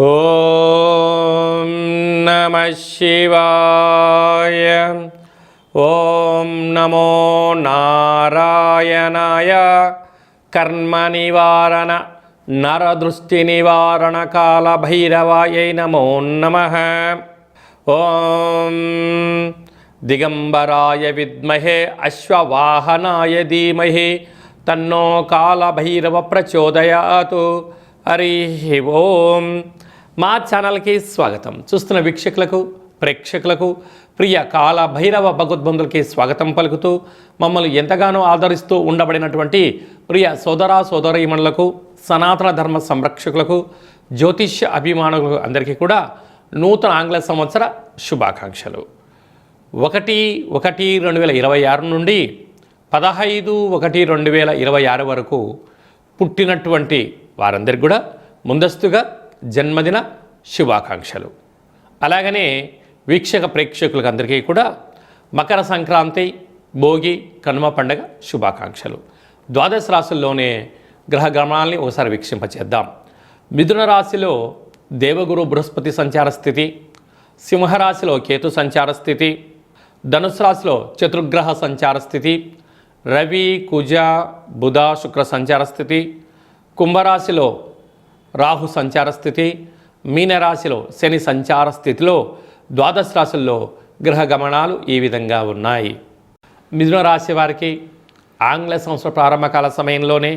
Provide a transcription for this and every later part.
ఓం నమ శివాయ. ఓం నమో నారాయణాయ. కర్మ నివారణ నరదృష్టి నివారణ కాల భైరవాయ నమో నమ. ఓం దిగంబరాయ విద్మహే అశ్వవాహనాయ ధీమహి తన్నో కాలభైరవ ప్రచోదయాతు. హరి ఓం. మా ఛానల్కి స్వాగతం. చూస్తున్న వీక్షకులకు ప్రేక్షకులకు ప్రియ కాల భైరవ భగవద్బంధులకి స్వాగతం పలుకుతూ మమ్మల్ని ఎంతగానో ఆదరిస్తూ ఉండబడినటువంటి ప్రియ సోదర సోదరీమణులకు సనాతన ధర్మ సంరక్షకులకు జ్యోతిష్య అభిమానులకు అందరికీ కూడా నూతన ఆంగ్ల సంవత్సర శుభాకాంక్షలు. ఒకటి ఒకటి రెండు వేల ఇరవై ఆరు నుండి పదహైదు ఒకటి రెండు వేల ఇరవై ఆరు వరకు పుట్టినటువంటి వారందరికి కూడా ముందస్తుగా జన్మదిన శుభాకాంక్షలు. అలాగనే వీక్షక ప్రేక్షకులకు అందరికీ కూడా మకర సంక్రాంతి భోగి కనుమ పండగ శుభాకాంక్షలు. ద్వాదశ రాశుల్లోనే గ్రహ గమనాల్ని ఒకసారి వీక్షింపచేద్దాం. మిథున రాశిలో దేవగురు బృహస్పతి సంచార స్థితి సింహరాశిలో కేతు సంచార స్థితి ధనుసు రాశిలో చతుర్గ్రహ సంచార స్థితి రవి కుజ బుధ శుక్ర సంచార స్థితి కుంభరాశిలో రాహు సంచార స్థితి మీనరాశిలో శని సంచార స్థితిలో ద్వాదశ రాశుల్లో గ్రహ గమనాలు ఈ విధంగా ఉన్నాయి. మిథున రాశి వారికి ఆంగ్ల సంవత్సర ప్రారంభకాల సమయంలోనే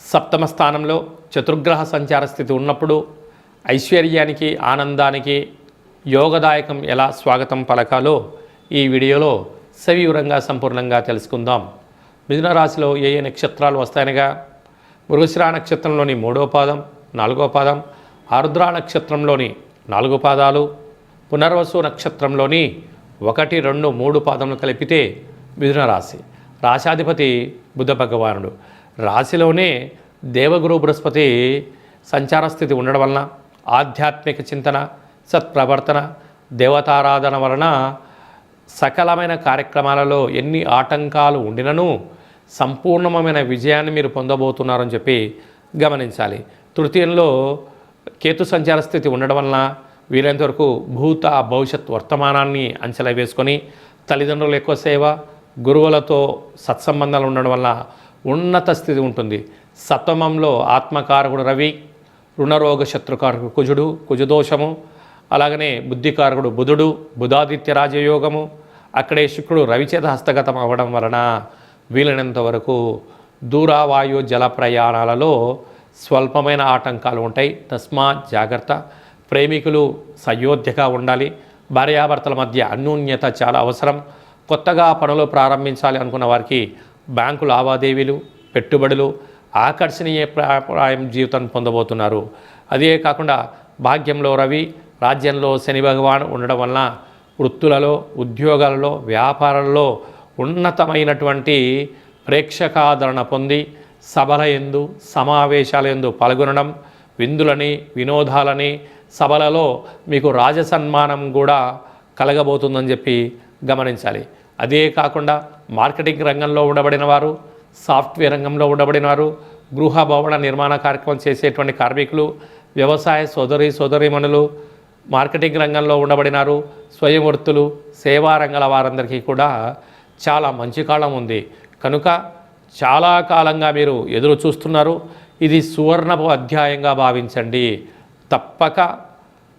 సప్తమ స్థానంలో చతుర్గ్రహ సంచార స్థితి ఉన్నప్పుడు ఐశ్వర్యానికి ఆనందానికి యోగదాయకం ఎలా స్వాగతం పలకాలో ఈ వీడియోలో సవివరంగా సంపూర్ణంగా తెలుసుకుందాం. మిథున రాశిలో ఏ ఏ నక్షత్రాలు వస్తాయనగా మృగశిరా నక్షత్రంలోని మూడో పాదం నాలుగో పాదం. ఆరుద్ర నక్షత్రంలోని నాలుగు పాదాలు పునర్వసు నక్షత్రంలోని ఒకటి రెండు మూడు పాదములు కలిపితే మిథున రాశి. రాశాధిపతి బుద్ధ భగవానుడు. రాశిలోనే దేవగురు బృహస్పతి సంచార స్థితి ఉండడం వలన ఆధ్యాత్మిక చింతన సత్ప్రవర్తన దేవతారాధన వలన సకలమైన కార్యక్రమాలలో ఎన్ని ఆటంకాలు ఉండినను సంపూర్ణమైన విజయాన్ని మీరు పొందబోతున్నారని చెప్పి గమనించాలి. తృతీయంలో కేతు సంచార స్థితి ఉండడం వలన వీలైనంత వరకు భూత భవిష్యత్ వర్తమానాన్ని అంచనా వేసుకొని తల్లిదండ్రుల ఎక్కువ సేవ గురువులతో సత్సంబంధాలు ఉండడం వల్ల ఉన్నత స్థితి ఉంటుంది. సప్తమంలో ఆత్మకారకుడు రవి రుణరోగ శత్రుకారకుడు కుజుడు కుజదోషము అలాగనే బుద్ధికారకుడు బుధుడు బుధాదిత్య రాజయోగము అక్కడే శుక్రుడు రవిచేత హస్తగతం అవ్వడం వలన వీలైనంత వరకు దూరావాయు జల ప్రయాణాలలో స్వల్పమైన ఆటంకాలు ఉంటాయి. తస్మా జాగ్రత్త. ప్రేమికులు సయోధ్యగా ఉండాలి. భార్యాభర్తల మధ్య అన్యోన్యత చాలా అవసరం. కొత్తగా పనులు ప్రారంభించాలి అనుకున్న వారికి బ్యాంకు లావాదేవీలు పెట్టుబడులు ఆకర్షణీయ ప్రాయం జీవితం పొందబోతున్నారు. అదే కాకుండా భాగ్యంలో రవి రాజ్యంలో శని భగవాన్ ఉండడం వలన వృత్తులలో ఉద్యోగాలలో వ్యాపారాల్లో ఉన్నతమైనటువంటి ప్రేక్షకాదరణ పొంది సభల ఎందు సమావేశాల ఎందు పాల్గొనడం విందులని వినోదాలని సభలలో మీకు రాజసన్మానం కూడా కలగబోతుందని చెప్పి గమనించాలి. అదే కాకుండా మార్కెటింగ్ రంగంలో ఉండబడిన వారు సాఫ్ట్వేర్ రంగంలో ఉండబడిన వారు గృహ భవన నిర్మాణ కార్యక్రమం చేసేటువంటి కార్మికులు వ్యవసాయ సోదరి సోదరిమణులు మార్కెటింగ్ రంగంలో ఉండబడినారు స్వయం వృత్తులు సేవా రంగాల వారందరికీ కూడా చాలా మంచి కాలం ఉంది. కనుక చాలా కాలంగా మీరు ఎదురు చూస్తున్నారు. ఇది సువర్ణపు అధ్యాయంగా భావించండి. తప్పక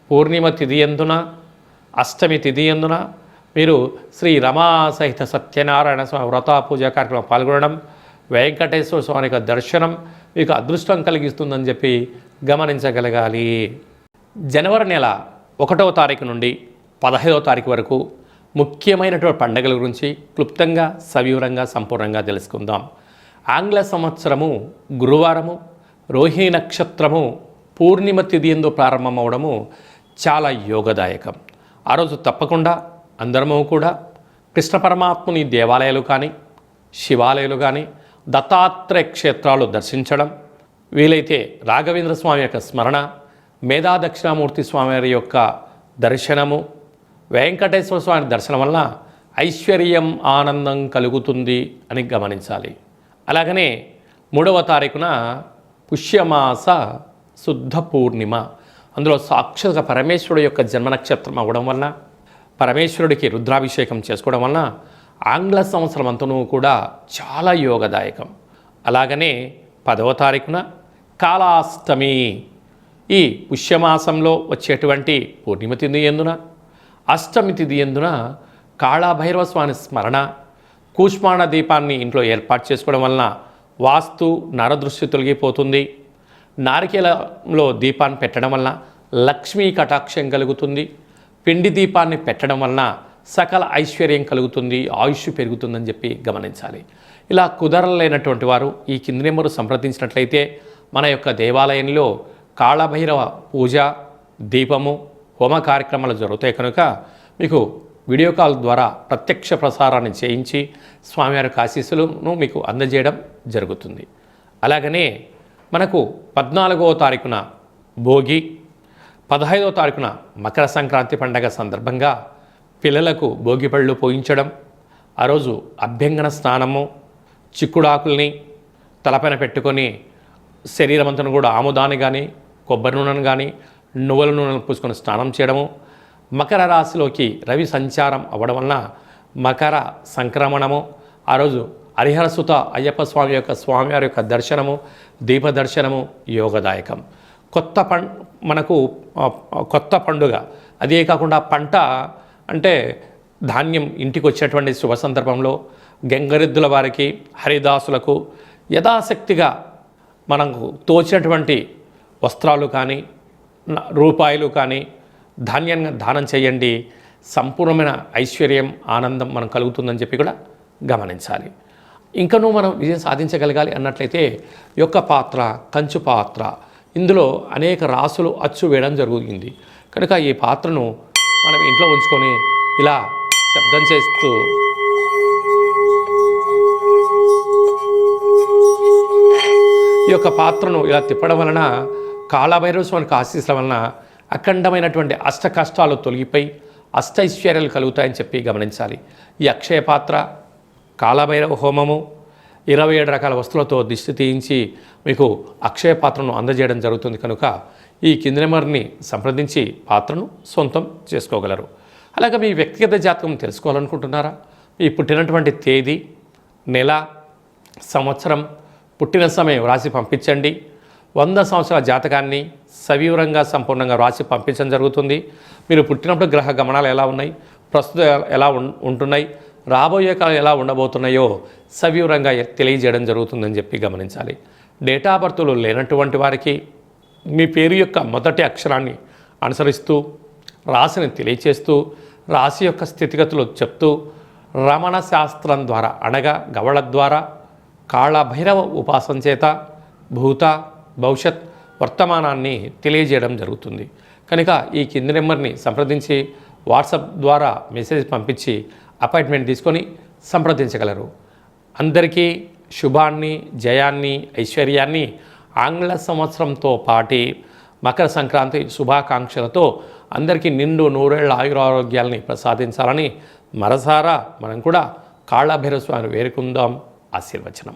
పూర్ణిమ తిథియందున అష్టమి తిథియందున మీరు శ్రీ రమా సహిత సత్యనారాయణ స్వామి వ్రత పూజ కార్యక్రమం పాల్గొనడం వెంకటేశ్వర స్వామి యొక్క దర్శనం మీకు అదృష్టం కలిగిస్తుందని చెప్పి గమనించగలగాలి. జనవరి నెల ఒకటవ తారీఖు నుండి పదహైదవ తారీఖు వరకు ముఖ్యమైనటువంటి పండుగల గురించి క్లుప్తంగా సవివరంగా సంపూర్ణంగా తెలుసుకుందాం. ఆంగ్ల సంవత్సరము గురువారము రోహిణి నక్షత్రము పూర్ణిమ తిథి ఎందు ప్రారంభమవడము చాలా యోగదాయకం. ఆ రోజు తప్పకుండా అందరము కూడా కృష్ణ పరమాత్ముని దేవాలయాలు కానీ శివాలయాలు కానీ దత్తాత్రేయ క్షేత్రాలు దర్శించడం వీలైతే రాఘవేంద్ర స్వామి యొక్క స్మరణ మేధా దక్షిణామూర్తి స్వామి వారి యొక్క దర్శనము వెంకటేశ్వర స్వామి దర్శనం వలన ఐశ్వర్యం ఆనందం కలుగుతుంది అని గమనించాలి. అలాగనే మూడవ తారీఖున పుష్యమాస శుద్ధ పూర్ణిమ. అందులో సాక్షాత్గా పరమేశ్వరుడు యొక్క జన్మ నక్షత్రం అవ్వడం వలన పరమేశ్వరుడికి రుద్రాభిషేకం చేసుకోవడం వలన ఆంగ్ల సంవత్సరం అంతనూ కూడా చాలా యోగదాయకం. అలాగనే పదవ తారీఖున కాళాష్టమి. ఈ పుష్యమాసంలో వచ్చేటువంటి పూర్ణిమ తిథి ఎందున అష్టమి తిథి ఎందున కాళాభైరవ స్వామి స్మరణ కూష్మాణ దీపాన్ని ఇంట్లో ఏర్పాటు చేసుకోవడం వలన వాస్తు నరదృష్టి తొలగిపోతుంది. నారికేలంలో దీపాన్ని పెట్టడం వలన లక్ష్మీ కటాక్షం కలుగుతుంది. పిండి దీపాన్ని పెట్టడం వలన సకల ఐశ్వర్యం కలుగుతుంది. ఆయుష్ పెరుగుతుందని చెప్పి గమనించాలి. ఇలా కుదరలేనటువంటి వారు ఈ కింది నెంబరు సంప్రదించినట్లయితే మన యొక్క దేవాలయంలో కాళభైరవ పూజ దీపము హోమ కార్యక్రమాలు జరుగుతాయి కనుక మీకు వీడియో కాల్ ద్వారా ప్రత్యక్ష ప్రసారాన్ని చేయించి స్వామివారి ఆశీస్సులను మీకు అందజేయడం జరుగుతుంది. అలాగనే మనకు పద్నాలుగవ తారీఖున భోగి పదహైదవ తారీఖున మకర సంక్రాంతి పండగ సందర్భంగా పిల్లలకు భోగి పళ్ళు పోయించడం ఆ రోజు అభ్యంగన స్నానము చిక్కుడాకుల్ని తలపైన పెట్టుకొని శరీరమంతను కూడా ఆముదాన్ని కానీ కొబ్బరి నూనెను కానీ నువ్వుల నూనెను పూసుకొని స్నానం చేయడము మకర రాశిలోకి రవి సంచారం అవ్వడం వలన మకర సంక్రమణము ఆ రోజు హరిహరసుత అయ్యప్ప స్వామి యొక్క స్వామివారి యొక్క దర్శనము దీప దర్శనము యోగదాయకం. కొత్త పం మనకు కొత్త పండుగ. అదే కాకుండా పంట అంటే ధాన్యం ఇంటికి వచ్చేటువంటి శుభ సందర్భంలో గంగరెద్దుల వారికి హరిదాసులకు యథాశక్తిగా మనకు తోచినటువంటి వస్త్రాలు కానీ రూపాయలు కానీ ధాన్యంగా దానం చేయండి. సంపూర్ణమైన ఐశ్వర్యం ఆనందం మనం కలుగుతుందని చెప్పి కూడా గమనించాలి. ఇంకనూ మనం విజయం సాధించగలగాలి అన్నట్లయితే ఈ యొక్క పాత్ర కంచు పాత్ర ఇందులో అనేక రాసులు అచ్చు వేయడం జరుగుతుంది. కనుక ఈ పాత్రను మనం ఇంట్లో ఉంచుకొని ఇలా శబ్దం చేస్తూ ఈ యొక్క పాత్రను ఇలా తిప్పడం వలన కాళభైరవ స్వామికి ఆశీస్సుల వలన అఖండమైనటువంటి అష్ట కష్టాలు తొలగిపోయి అష్టైశ్వర్యాలు కలుగుతాయని చెప్పి గమనించాలి. ఈ అక్షయ పాత్ర కాలభైరవ హోమము ఇరవై ఏడు రకాల వస్తువులతో దిష్టి తీయించి మీకు అక్షయ పాత్రను అందజేయడం జరుగుతుంది కనుక ఈ కింది నెంబర్ని సంప్రదించి పాత్రను సొంతం చేసుకోగలరు. అలాగే మీ వ్యక్తిగత జాతకం తెలుసుకోవాలనుకుంటున్నారా? మీ పుట్టినటువంటి తేదీ నెల సంవత్సరం పుట్టిన సమయం రాసి పంపించండి. వంద సంవత్సరాల జాతకాన్ని సవివరంగా సంపూర్ణంగా రాసి పంపించడం జరుగుతుంది. మీరు పుట్టినప్పుడు గ్రహ గమనాలు ఎలా ఉన్నాయి? ప్రస్తుతం ఎలా ఉం- ఉంటున్నాయి? రాబోయే కాలం ఎలా ఉండబోతున్నాయో సవివరంగా తెలియజేయడం జరుగుతుందని చెప్పి గమనించాలి. డేటా బర్త్లు లేనటువంటి వారికి మీ పేరు యొక్క మొదటి అక్షరాన్ని అనుసరిస్తూ రాశిని తెలియచేస్తూ రాశి యొక్క స్థితిగతులు చెప్తూ రమణ శాస్త్రం ద్వారా అనగా గవళ ద్వారా కాళభైరవ ఉపాసన చేత భూత భవిష్యత్ వర్తమానాన్ని తెలియజేయడం జరుగుతుంది. కనుక ఈ కింది నెంబర్ని సంప్రదించి వాట్సాప్ ద్వారా మెసేజ్ పంపించి అపాయింట్మెంట్ తీసుకొని సంప్రదించగలరు. అందరికీ శుభాన్ని జయాన్ని ఐశ్వర్యాన్ని ఆంగ్ల సంవత్సరంతో పాటి మకర సంక్రాంతి శుభాకాంక్షలతో అందరికీ నిండు నూరేళ్ళ ఆయురారోగ్యాల్ని ప్రసాదించాలని మరసారా మనం కూడా కాళభైరవ స్వామిని వేరుకుందాం ఆశీర్వచనం.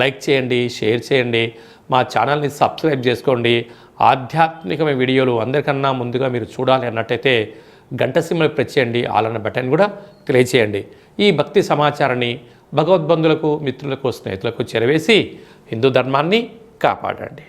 లైక్ చేయండి షేర్ చేయండి మా ఛానల్ని సబ్స్క్రైబ్ చేసుకోండి. ఆధ్యాత్మికమైన వీడియోలు అందరికన్నా ముందుగా మీరు చూడాలి అన్నట్టయితే గంట సిమ్మలు ప్రెస్ చేయండి ఆలన్న బటన్ కూడా తెలియచేయండి ఈ భక్తి సమాచారాన్ని భగవద్బంధులకు మిత్రులకు స్నేహితులకు చేరవేసి హిందూ ధర్మాన్ని కాపాడండి.